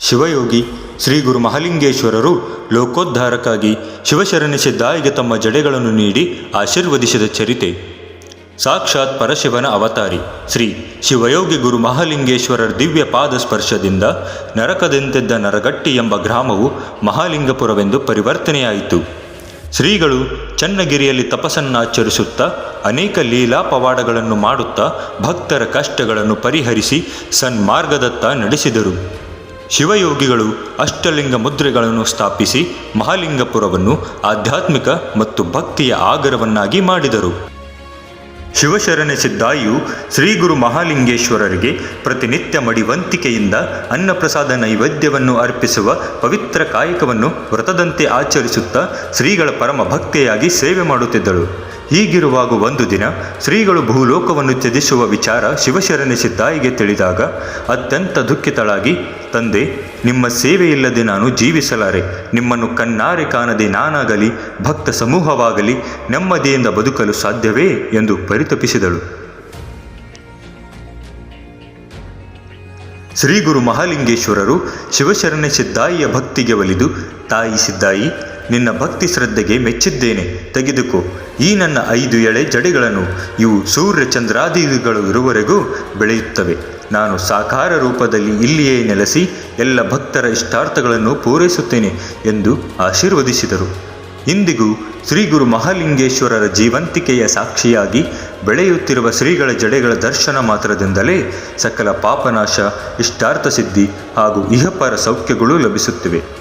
ಶಿವಯೋಗಿ ಶ್ರೀ ಗುರು ಮಹಾಲಿಂಗೇಶ್ವರರು ಲೋಕೋದ್ಧಾರಕ್ಕಾಗಿ ಶಿವಶರಣ ಸಿದ್ಧಾಯಿಗೆ ತಮ್ಮ ಜಡೆಗಳನ್ನು ನೀಡಿ ಆಶೀರ್ವದಿಸಿದ ಚರಿತೆ. ಸಾಕ್ಷಾತ್ ಪರಶಿವನ ಅವತಾರಿ. ಶ್ರೀ ಶಿವಯೋಗಿ ಗುರು ಮಹಾಲಿಂಗೇಶ್ವರರ ದಿವ್ಯ ಪಾದ ಸ್ಪರ್ಶದಿಂದ ನರಕದಂತೆದ್ದ ನರಗಟ್ಟಿ ಎಂಬ ಗ್ರಾಮವು ಮಹಾಲಿಂಗಪುರವೆಂದು ಪರಿವರ್ತನೆಯಾಯಿತು. ಶ್ರೀಗಳು ಚನ್ನಗಿರಿಯಲ್ಲಿ ತಪಸ್ಸನ್ನಾಚರಿಸುತ್ತಾ ಅನೇಕ ಲೀಲಾ ಪವಾಡಗಳನ್ನು ಮಾಡುತ್ತಾ ಭಕ್ತರ ಕಷ್ಟಗಳನ್ನು ಪರಿಹರಿಸಿ ಸನ್ಮಾರ್ಗದತ್ತ ನಡೆಸಿದರು. ಶಿವಯೋಗಿಗಳು ಅಷ್ಟಲಿಂಗ ಮುದ್ರೆಗಳನ್ನು ಸ್ಥಾಪಿಸಿ ಮಹಾಲಿಂಗಪುರವನ್ನು ಆಧ್ಯಾತ್ಮಿಕ ಮತ್ತು ಭಕ್ತಿಯ ಆಗರವನ್ನಾಗಿ ಮಾಡಿದರು. ಶಿವಶರಣ ಸಿದ್ದಾಯು ಶ್ರೀಗುರು ಮಹಾಲಿಂಗೇಶ್ವರರಿಗೆ ಪ್ರತಿನಿತ್ಯ ಮಡಿವಂತಿಕೆಯಿಂದ ಅನ್ನಪ್ರಸಾದ ನೈವೇದ್ಯವನ್ನು ಅರ್ಪಿಸುವ ಪವಿತ್ರ ಕಾಯಕವನ್ನು ವ್ರತದಂತೆ ಆಚರಿಸುತ್ತಾ ಶ್ರೀಗಳ ಪರಮ ಭಕ್ತಿಯಾಗಿ ಸೇವೆ ಮಾಡುತ್ತಿದ್ದಳು. ಹೀಗಿರುವಾಗ ಒಂದು ದಿನ ಶ್ರೀಗಳು ಭೂಲೋಕವನ್ನು ತ್ಯಜಿಸುವ ವಿಚಾರ ಶಿವಶರಣ ಸಿದ್ದಾಯಿಗೆ ತಿಳಿದಾಗ ಅತ್ಯಂತ ದುಃಖಿತಳಾಗಿ, ತಂದೆ, ನಿಮ್ಮ ಸೇವೆಯಿಲ್ಲದೆ ನಾನು ಜೀವಿಸಲಾರೆ. ನಿಮ್ಮನ್ನು ಕಣ್ಣಾರೆ ಕಾಣದೆ ನಾನಾಗಲಿ, ಭಕ್ತ ಸಮೂಹವಾಗಲಿ, ನೆಮ್ಮದಿಯಿಂದ ಬದುಕಲು ಸಾಧ್ಯವೇ? ಎಂದು ಪರಿತಪಿಸಿದಳು. ಶ್ರೀ ಗುರು ಮಹಾಲಿಂಗೇಶ್ವರರು ಶಿವಶರಣ ಸಿದ್ದಾಯಿಯ ಭಕ್ತಿಗೆ ಒಲಿದು, ತಾಯಿ ಸಿದ್ಧಾಯಿ ನಿನ್ನ ಭಕ್ತಿ ಶ್ರದ್ಧೆಗೆ ಮೆಚ್ಚಿದ್ದೇನೆ. ತೆಗೆದುಕೋ. ಈ ನನ್ನ ಐದು ಎಳೆ ಜಡೆಗಳನ್ನು ಇವು ಸೂರ್ಯ ಚಂದ್ರಾದಿಗಳು ಇರುವವರೆಗೂ ಬೆಳೆಯುತ್ತವೆ. ನಾನು ಸಾಕಾರ ರೂಪದಲ್ಲಿ ಇಲ್ಲಿಯೇ ನೆಲೆಸಿ ಎಲ್ಲ ಭಕ್ತರ ಇಷ್ಟಾರ್ಥಗಳನ್ನು ಪೂರೈಸುತ್ತೇನೆ ಎಂದು ಆಶೀರ್ವದಿಸಿದರು. ಇಂದಿಗೂ ಶ್ರೀ ಗುರು ಮಹಾಲಿಂಗೇಶ್ವರರ ಜೀವಂತಿಕೆಯ ಸಾಕ್ಷಿಯಾಗಿ ಬೆಳೆಯುತ್ತಿರುವ ಶ್ರೀಗಳ ಜಡೆಗಳ ದರ್ಶನ ಮಾತ್ರದಿಂದಲೇ ಸಕಲ ಪಾಪನಾಶ, ಇಷ್ಟಾರ್ಥ ಸಿದ್ಧಿ ಹಾಗೂ ಇಹಪರ ಸೌಖ್ಯಗಳು ಲಭಿಸುತ್ತಿವೆ.